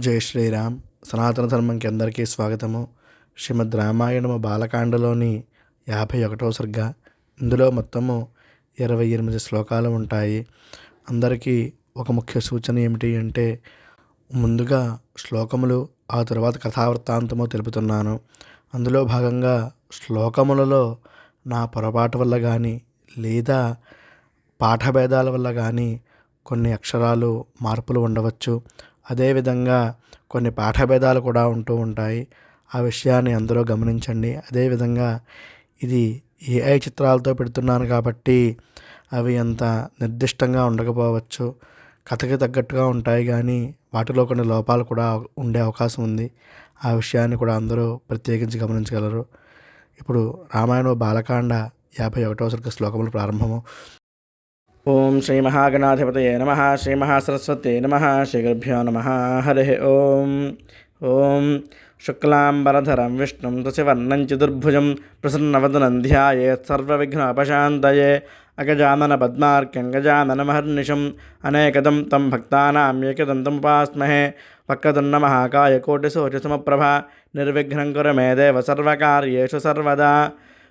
జై శ్రీరామ్. సనాతన ధర్మంకి అందరికీ స్వాగతము. శ్రీమద్ రామాయణము బాలకాండలోని యాభై ఒకటవ సర్గ. ఇందులో మొత్తము ఇరవై ఎనిమిది శ్లోకాలు ఉంటాయి. అందరికీ ఒక ముఖ్య సూచన ఏమిటి అంటే ముందుగా శ్లోకములు ఆ తర్వాత కథావృత్తాంతము తెలుపుతున్నాను. అందులో భాగంగా శ్లోకములలో నా పొరపాటు వల్ల కానీ లేదా పాఠభేదాల వల్ల కానీ కొన్ని అక్షరాలు మార్పులు ఉండవచ్చు. అదేవిధంగా కొన్ని పాఠభేదాలు కూడా ఉంటూ ఉంటాయి. ఆ విషయాన్ని అందరూ గమనించండి. అదేవిధంగా ఇది ఏఐ చిత్రాలతో పెడుతున్నాను కాబట్టి అవి అంత నిర్దిష్టంగా ఉండకపోవచ్చు. కథకి తగ్గట్టుగా ఉంటాయి కానీ వాటిలో కొన్ని లోపాలు కూడా ఉండే అవకాశం ఉంది. ఆ విషయాన్ని కూడా అందరూ ప్రత్యేకించి గమనించగలరు. ఇప్పుడు రామాయణ బాలకాండ యాభై ఒకటవ సర్గ శ్లోకములు ప్రారంభము. ఓం శ్రీ మహాగణాధిపతయే నమ శ్రీ మహాసరస్వతే నమ శ్రీగర్భ్యో నమ హరి ఓం. ఓం శుక్లాంబరధరం విష్ణుం దశవర్ణం చతుర్భుజం ప్రసన్నవదనం ధ్యాయే సర్వవిఘ్నోపశాంతయే అగజానన పద్మార్క్యం గజాననమహర్నిశం అనేకదం తం భక్తానాం ఏకదంతముపాస్మహే వక్రదున్న మహాకాయ కోటిశోచసమప్రభ నిర్విఘ్నం కురు మే దేవ సర్వకార్యేషు సర్వదా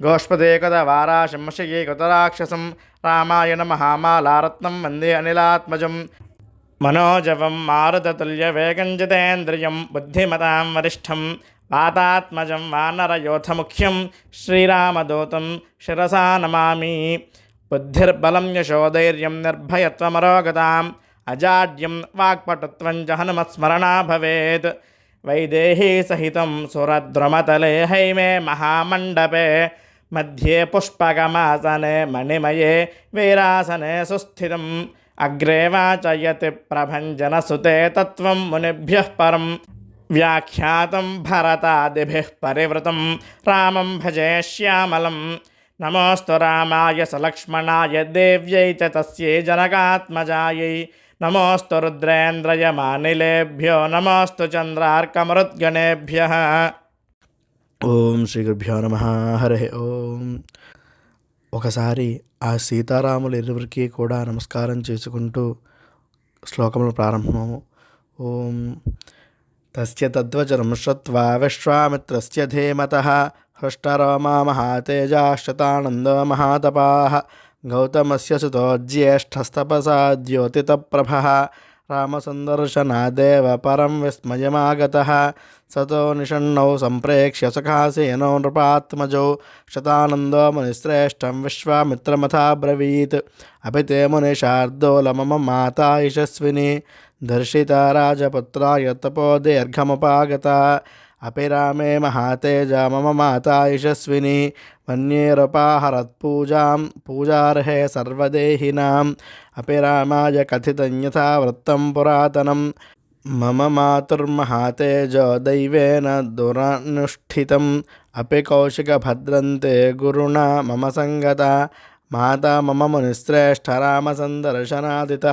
గోష్పదేకద వారాశంశయే కృతరాక్షసం రామాయణ మహామాలారత్నం వందే అనిలాత్మజం మనోజవం మారుతతుల్య వేగంజితేంద్రియం బుద్ధిమతాం వరిష్టం వాతాత్మజం వానరయోధముఖ్యం శ్రీరామదూతం శిరసా నమామి బుద్ధిర్బలం యశోధైర్యం నిర్భయత్వమరోగతాం అజాడ్యం వాక్పటుత్వం చ భవేత్ వైదేహీ సహితం సురద్రుమతలే హైమే మహామండపే मध्ये पुष्पकमासने मणिमये वीरासने सुस्थितम् अग्रे वाचयति प्रभञ्जनसुते तत्त्वं मुनिभ्यः परं व्याख्यातं भरतादिभिः परिवृतं रामं भजे श्यामलं नमोऽस्तु रामाय सलक्ष्मणाय देव्यै च तस्यै जनकात्मजायै नमोऽस्तु रुद्रेन्द्रयमानिलेभ्यो नमोऽस्तु चन्द्रार्कमरुद्गणेभ्यः ఓం శ్రీ గురుభ్యో నమ. హరే ఓం. ఒకసారి ఆ సీతారాములు ఇరువురికి కూడా నమస్కారం చేసుకుంటూ శ్లోకములు ప్రారంభము ఓం. తస్య తద్వచనం శ్రుత్వా విశ్వామిత్రస్య ధీమత. హృష్టరోమా మహాతేజాశ్చతానందో మహాతపా. గౌతమస్య సుతో జ్యేష్ఠస్తపసా ద్యోతితప్రభः రామసందర్శనాదేవ పరం విస్మయమాగత సతో నిషణౌ సంప్రేక్ష్య సఖాసేనో నృపాత్మజౌ శతానందో మునిశ్రేష్టం విశ్వామిత్రమథాబ్రవీత్ అభి తే మునిషార్దోల మమ మాతా యశస్విని దర్శిత రాజపుత్రాయ తపో దీర్ఘముపాగత అపిరామే మహాతేజ మమ మాతా యశస్విని మన్యేరపాహరత్పూజాం పూజార్హే సర్వదేహినాం. అపిరామాయ కథితం యథా వృత్తం పురాతనం. మమ మాతుర్మహాతేజ దైవేన దురనుష్ఠితం. అపి కౌశికభద్రంతే గురుణ మమ సంగత. మాతా మమ మునిశ్రేష్ఠరామసందర్శనాదిత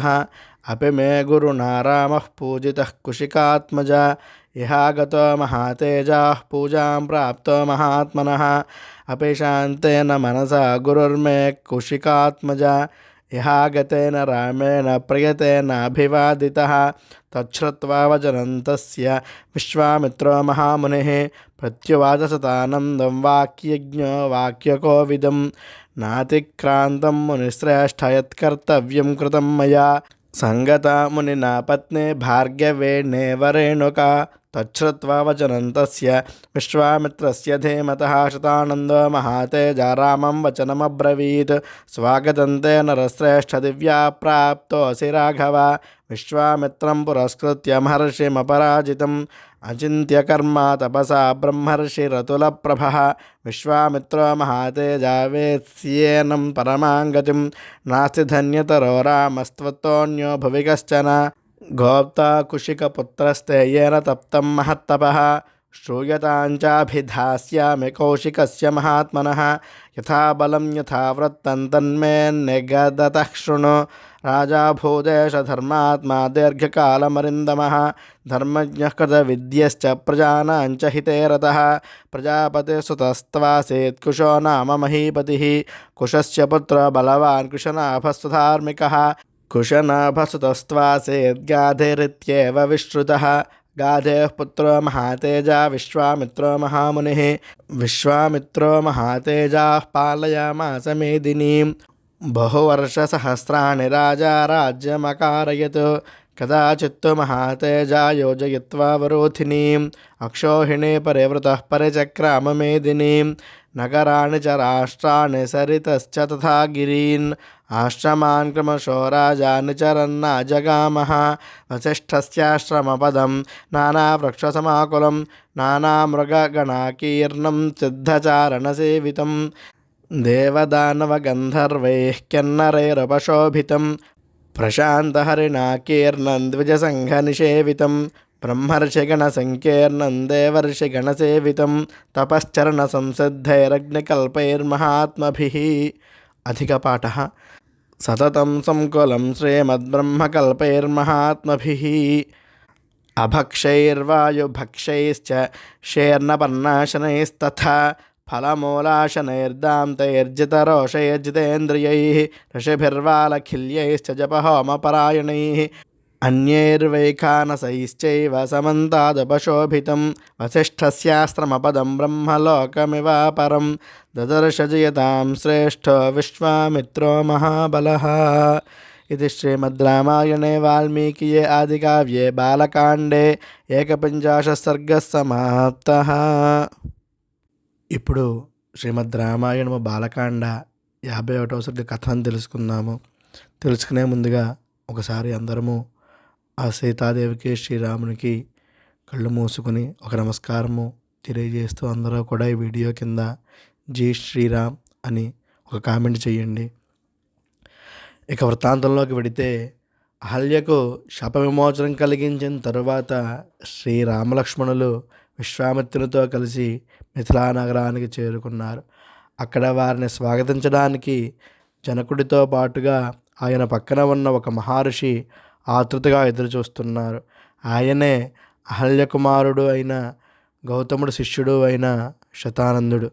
अपि मे गुरुणा रामः पूजितः कुशिकात्मजा, इहागतो महातेजाः पूजां प्राप्तो महात्मनः। अपि शान्तेन मनसा गुरुर्मे कुशिकात्मजा, इहागतेन रामेण प्रियतेनाभिवादितः तच्छ्रुत्वा वचनं तस्य विश्वामित्रो महामुनिः प्रत्युवाचसतानन्दं वाक्यज्ञो वाक्यकोविदं नातिक्रान्तं मुनिश्रेष्ठ यत्कर्तव्यं कृतं मया। సంగతాముని నాపత్నే భార్గవే నేవరేణుక. तच्छ्रुत्वा वचनन्तस्य विश्वामित्रस्य धीमतः शतानन्दो महातेजा रामं वचनमब्रवीत् स्वागतं ते नरश्रेष्ठदिव्या प्राप्तोऽसि राघव विश्वामित्रं पुरस्कृत्य महर्षिमपराजितम् अचिन्त्यकर्मा तपसा ब्रह्मर्षिरतुलप्रभः विश्वामित्रो महातेजा वेत्स्येनं परमाङ्गतिं नास्ति धन्यतरो रामस्त्वत्तोऽन्यो भुवि कश्चन गोप्ता कुशिकपुत्रस्तेयेन तप्तं महत्तपः श्रूयताञ्चाभिधास्यामि कौशिकस्य महात्मनः। यथा बलं, यथा वृत्तं तन्मे निगदतः शृणु। राजा भूदेशधर्मात्मा दीर्घकालमरिन्दमः। धर्मज्ञः कृतविद्यश्च प्रजानां च हिते रतः। प्रजापतिसुतस्त्वासीत् कुशो नाम महीपतिः। कुशस्य पुत्र बलवान् कृशनाभस्तु धार्मिकः। कुशनाभसुतस्त्वासेद्गाधिरित्येव विश्रुतः। गाधेः पुत्रो महातेजा विश्वामित्रो महामुनिः। विश्वामित्रो महातेजाः पालयामास मेदिनीं बहुवर्षसहस्राणि राजा राज्यमकारयत्। कदाचित्तु महातेजा योजयित्वा वरोधिनीम् अक्षोहिणी परिवृतः परिचक्राममेदिनीं नगराणि च राष्ट्राणि सरितश्च तथा गिरीन्। ఆశ్రమాన్ క్రమశో రాజానుచరన్న అజగామ వశిష్ఠస్యాశ్రమపదం నానావృక్షసమాకులం నానామృగగణాకీర్ణం సిద్ధచారణసేవితం దేవదానవగంధర్వైః కిన్నరైరపశోభితం ప్రశాంతహరిణాకీర్ణం ద్విజసంఘనిషేవితం బ్రహ్మర్షిగణసంకీర్ణం దేవర్షిగణసేవితం తపశ్చరణ సంసిద్ధైరగ్నికల్పైర్మహాత్మభిः అధికపాఠः సతతం సంకులం శ్రీమద్బ్రహ్మకల్పైర్మహాత్మభిः. అభక్షైర్వాయుభక్షైశ్చ షేర్ణపన్నాశనైస్తథా ఫలమూలాశనైర్దాంతైర్జితరోషైర్జితేంద్రియైः. ఋషిభిర్వాలఖిల్యैశ్చ జపహోమపరాయణైः అన్యైర్వైఖానసైశ్చైవ సమంతాదపశోభితం వసిష్ఠస్యాశ్రమపదం బ్రహ్మలోకమివాపరం దదర్శజయతాం శ్రేష్ఠో విశ్వామిత్రో మహాబల ఇది శ్రీమద్ రామాయణే వాల్మీకియే ఆదికావ్యే బాలకాండే ఏకపంచాశ సర్గ సమాప్త ఇప్పుడు శ్రీమద్ రామాయణము బాలకాండ యాభై ఒకటో సర్గ కథను తెలుసుకుందాము. తెలుసుకునే ముందుగా ఒకసారి అందరము ఆ సీతాదేవికి శ్రీరామునికి కళ్ళు మూసుకుని ఒక నమస్కారము తెలియజేస్తూ అందరూ కూడా ఈ వీడియో కింద జీ శ్రీరామ్ అని ఒక కామెంట్ చేయండి. ఇక వృత్తాంతంలోకి వెడితే అహల్యకు శాప విమోచనం కలిగించిన తరువాత శ్రీరామలక్ష్మణులు విశ్వామిత్రునితో కలిసి మిథిలా నగరానికి చేరుకున్నారు. అక్కడ వారిని స్వాగతించడానికి జనకుడితో పాటుగా ఆయన పక్కన ఉన్న ఒక మహర్షి ఆతృతగా ఎదురుచూస్తున్నారు. ఆయనే అహల్య కుమారుడు అయిన గౌతముడు శిష్యుడు అయిన శతానందుడు.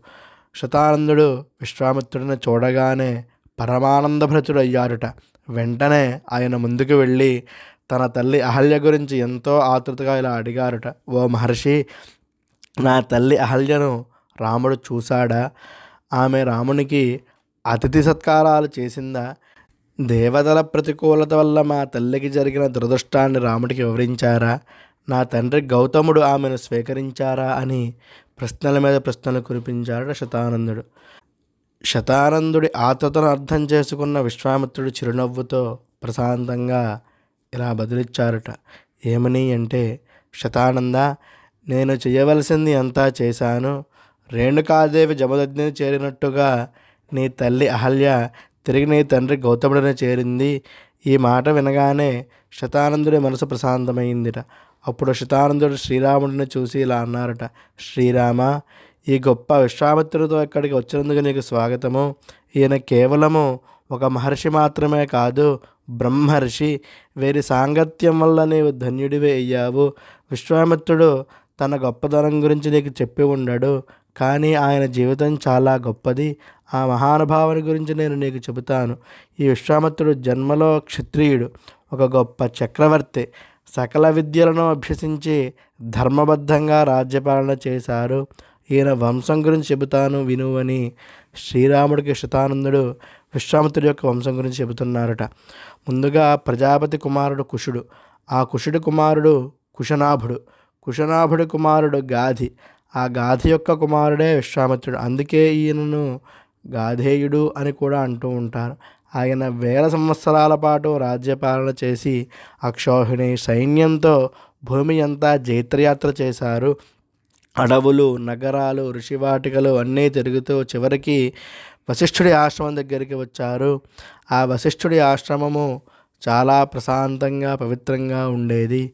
శతానందుడు విశ్వామిత్రుడిని చూడగానే పరమానందభృతుడు అయ్యారుట వెంటనే ఆయన ముందుకు వెళ్ళి తన తల్లి అహల్య గురించి ఎంతో ఆతృతగా ఇలా అడిగారుట. ఓ మహర్షి నా తల్లి అహల్యను రాముడు చూశాడా? ఆమె రామునికి అతిథి సత్కారాలు చేసిందా? దేవతల ప్రతికూలత వల్ల మా తల్లికి జరిగిన దురదృష్టాన్ని రాముడికి వివరించారా? నా తండ్రి గౌతముడు ఆమెను స్వీకరించారా? అని ప్రశ్నల మీద ప్రశ్నలు కురిపించాడు శతానందుడు. శతానందుడి ఆత్రతను అర్థం చేసుకున్న విశ్వామిత్రుడు చిరునవ్వుతో ప్రశాంతంగా ఇలా బదిలిచ్చారట. ఏమని అంటే శతానంద నేను చేయవలసింది అంతా చేశాను. రేణుకాదేవి జమదగ్ని చేరినట్టుగా నీ తల్లి అహల్య తిరిగి నీ తండ్రి గౌతముడిని చేరింది. ఈ మాట వినగానే శతానందుడి మనసు ప్రశాంతమైందిట. అప్పుడు శతానందుడు శ్రీరాముడిని చూసి ఇలా అన్నారట శ్రీరామ ఈ గొప్ప విశ్వామిత్రుడితో ఇక్కడికి వచ్చినందుకు నీకు స్వాగతము? ఈయన కేవలము ఒక మహర్షి మాత్రమే కాదు బ్రహ్మర్షి. వీరి సాంగత్యం వల్ల నీవు ధన్యుడివే అయ్యావు. విశ్వామిత్రుడు తన గొప్పదనం గురించి నీకు చెప్పి ఉండడు. కానీ ఆయన జీవితం చాలా గొప్పది. ఆ మహానుభావుని గురించి నేను నీకు చెబుతాను. ఈ విశ్వామిత్రుడు జన్మలో క్షత్రియుడు ఒక గొప్ప చక్రవర్తి. సకల విద్యలను అభ్యసించి ధర్మబద్ధంగా రాజ్యపాలన చేశారు. ఈయన వంశం గురించి చెబుతాను విను అని శ్రీరాముడికి శతానందుడు విశ్వామిత్రుడి యొక్క వంశం గురించి చెబుతున్నారట. ముందుగా ప్రజాపతి కుమారుడు కుషుడు. ఆ కుషుడి కుమారుడు కుశనాభుడు. కుశనాభుడి కుమారుడు గాధి. ఆ గాధ యొక్క కుమారుడే విశ్వామిత్రుడు. అందుకే ఈయనను గాధేయుడు అని కూడా అంటూ ఉంటారు. ఆయన వేల సంవత్సరాల పాటు రాజ్యపాలన చేసి అక్షోహిణి సైన్యంతో భూమి అంతా జైత్రయాత్ర చేశారు. అడవులు నగరాలు ఋషివాటికలు అన్నీ తిరుగుతూ చివరికి వశిష్ఠుడి ఆశ్రమం దగ్గరికి వచ్చారు. ఆ వశిష్ఠుడి ఆశ్రమము చాలా ప్రశాంతంగా పవిత్రంగా ఉండేది.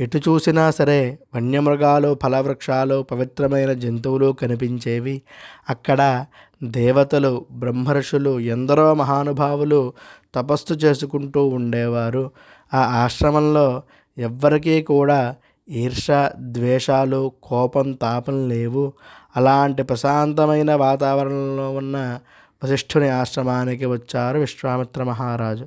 ఎటు చూసినా సరే వన్యమృగాలు ఫలవృక్షాలు పవిత్రమైన జంతువులు కనిపించేవి. అక్కడ దేవతలు బ్రహ్మర్షులు ఎందరో మహానుభావులు తపస్సు చేసుకుంటూ ఉండేవారు. ఆ ఆశ్రమంలో ఎవ్వరికీ కూడా ఈర్ష ద్వేషాలు కోపం తాపం లేవు. అలాంటి ప్రశాంతమైన వాతావరణంలో ఉన్న వశిష్ఠుని ఆశ్రమానికి వచ్చారు విశ్వామిత్ర మహారాజు.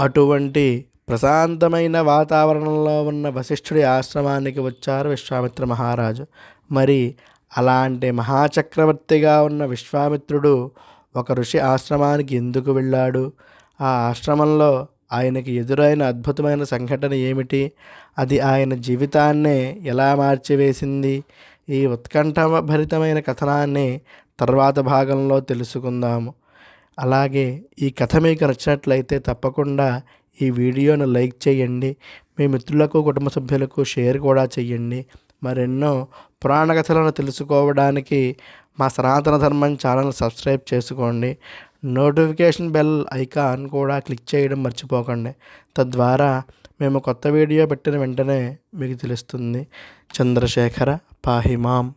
అటువంటి ప్రశాంతమైన వాతావరణంలో ఉన్న వశిష్ఠుడి ఆశ్రమానికి వచ్చారు విశ్వామిత్ర మహారాజు. మరి అలాంటి మహాచక్రవర్తిగా ఉన్న విశ్వామిత్రుడు ఒక ఋషి ఆశ్రమానికి ఎందుకు వెళ్ళాడు? ఆ ఆశ్రమంలో ఆయనకి ఎదురైన అద్భుతమైన సంఘటన ఏమిటి? అది ఆయన జీవితాన్నే ఎలా మార్చివేసింది? ఈ ఉత్కంఠభరితమైన కథనాన్ని తర్వాత భాగంలో తెలుసుకుందాము. అలాగే ఈ కథ మీకు నచ్చినట్లయితే తప్పకుండా ఈ వీడియోను లైక్ చేయండి. మీ మిత్రులకు కుటుంబ సభ్యులకు షేర్ కూడా చేయండి. మరెన్నో పురాణ కథలను తెలుసుకోవడానికి మా సనాతన ధర్మం ఛానల్ సబ్స్క్రైబ్ చేసుకోండి. నోటిఫికేషన్ బెల్ ఐకాన్ కూడా క్లిక్ చేయడం మర్చిపోకండి. తద్వారా మేము కొత్త వీడియో పెట్టిన వెంటనే మీకు తెలుస్తుంది. చంద్రశేఖర పాహిమాం.